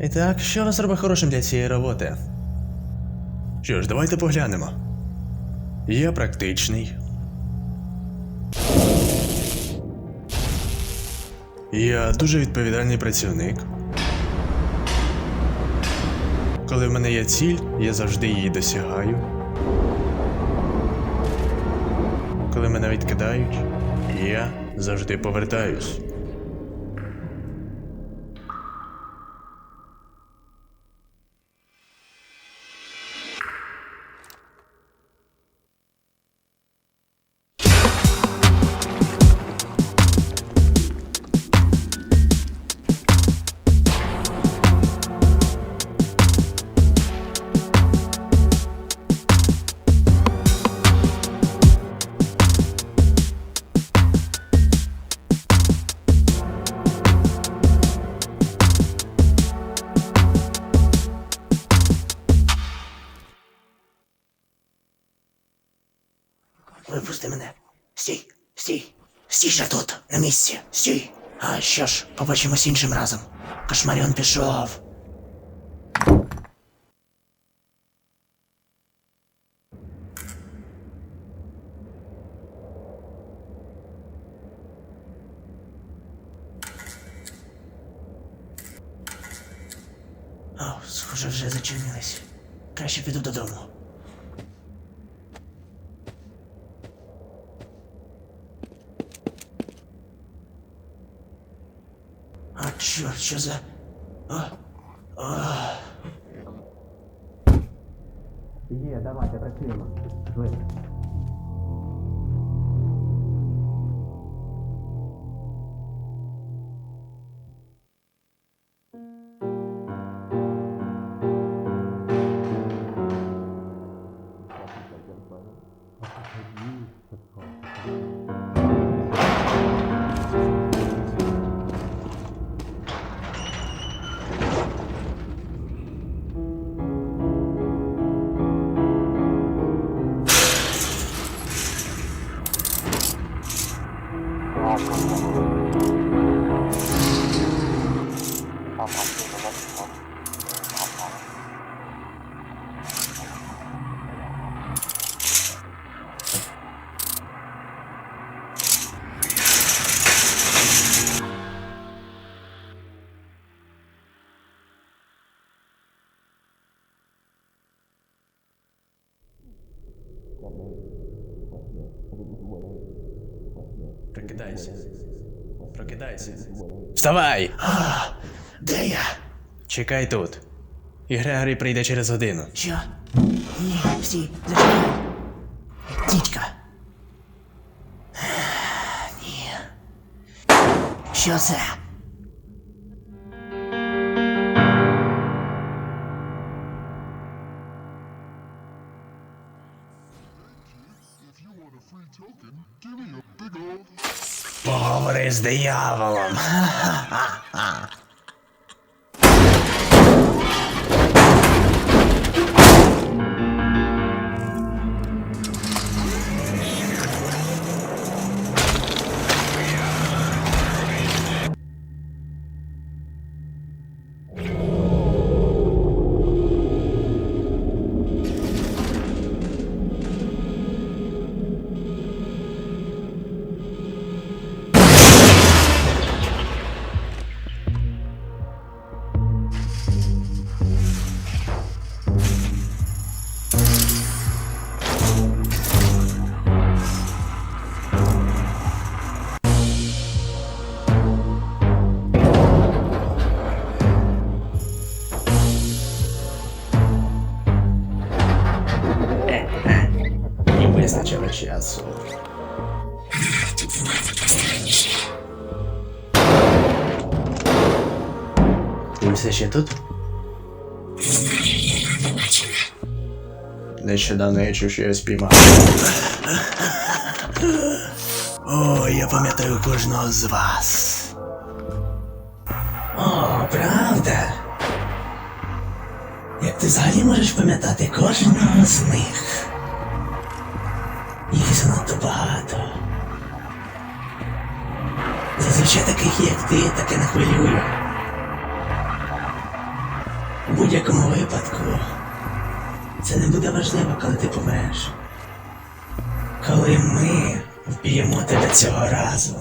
І так, що вас робить хорошим для цієї роботи? Що ж, давайте поглянемо. Я практичний. Я дуже відповідальний працівник. Коли в мене є ціль, я завжди її досягаю. Коли мене відкидають, я завжди повертаюсь. Випусти мене. Стій, стій. Стій ще тут, на місці. Стій. А що ж, побачимось іншим разом. Кошмаріон пішов. О, схоже, вже зачинились. Краще піду додому. А чорт, що за. А? А. Є, давайте працюємо. Швидко. Прокидайся. Прокидайся. Вставай! Де я? Чекай тут. І Грегорі прийде через годину. Що? Ні, всі, зачекай. Дідька. Ні. Що це? Поговори з дияволом. І визначили часу. Ти все ще тут? Нещодавно я чув, що я спіймав. О, я пам'ятаю кожного з вас. О, правда? Як ти взагалі можеш пам'ятати кожного з них? Занадто багато. Зазвичай таких, як ти, таке не хвилює. У будь-якому випадку. Це не буде важливо, коли ти помреш. Коли ми вб'ємо тебе цього разу,